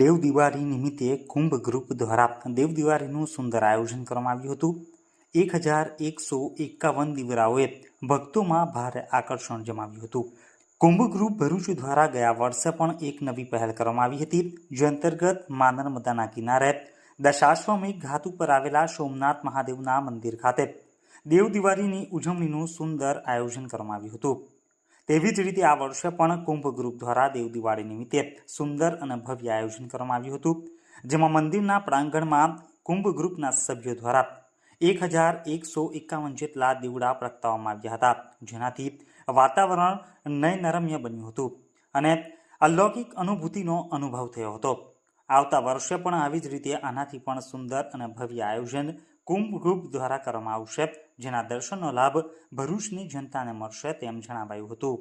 દેવ દિવાળી નિમિત્તે કુંભ ગ્રુપ દ્વારા દેવ દિવાળીનું સુંદર આયોજન કરવામાં આવ્યું હતું. એક હજાર એકસો એકાવન દીવરાઓએ ભક્તોમાં ભારે આકર્ષણ જમાવ્યું હતું. કુંભ ગ્રુપ ભરૂચ દ્વારા ગયા વર્ષે પણ એક નવી પહેલ કરવામાં આવી હતી. જે અંતર્ગત મા નર્મદાના કિનારે દશાશ્વમિક ઘાટ ઉપર આવેલા સોમનાથ મહાદેવના મંદિર ખાતે દેવ દિવાળીની ઉજવણીનું સુંદર આયોજન કરવામાં આવ્યું હતું. તેવી જ રીતે આ વર્ષે પણ કુંભ ગ્રુપ દ્વારા દેવ દિવાળી નિમિત્તે સુંદર અને ભવ્ય આયોજન કરવામાં આવ્યું હતું. જેમાં મંદિરના પ્રાંગણમાં કુંભ ગ્રુપના સભ્યો દ્વારા એક હજાર એકસો એકાવન જેટલા દીવડા પ્રગટાવવામાં આવ્યા હતા. જેનાથી વાતાવરણ નયનરમ્ય બન્યું હતું અને અલૌકિક અનુભૂતિનો અનુભવ થયો હતો. આવતા વર્ષે પણ આવી જ રીતે આનાથી પણ સુંદર અને ભવ્ય આયોજન કુંભ ગ્રુપ દ્વારા કરવામાં આવશે જેના દર્શનનો લાભ ભરૂચની જનતાને મળશે તેમ જણાવાયું હતું.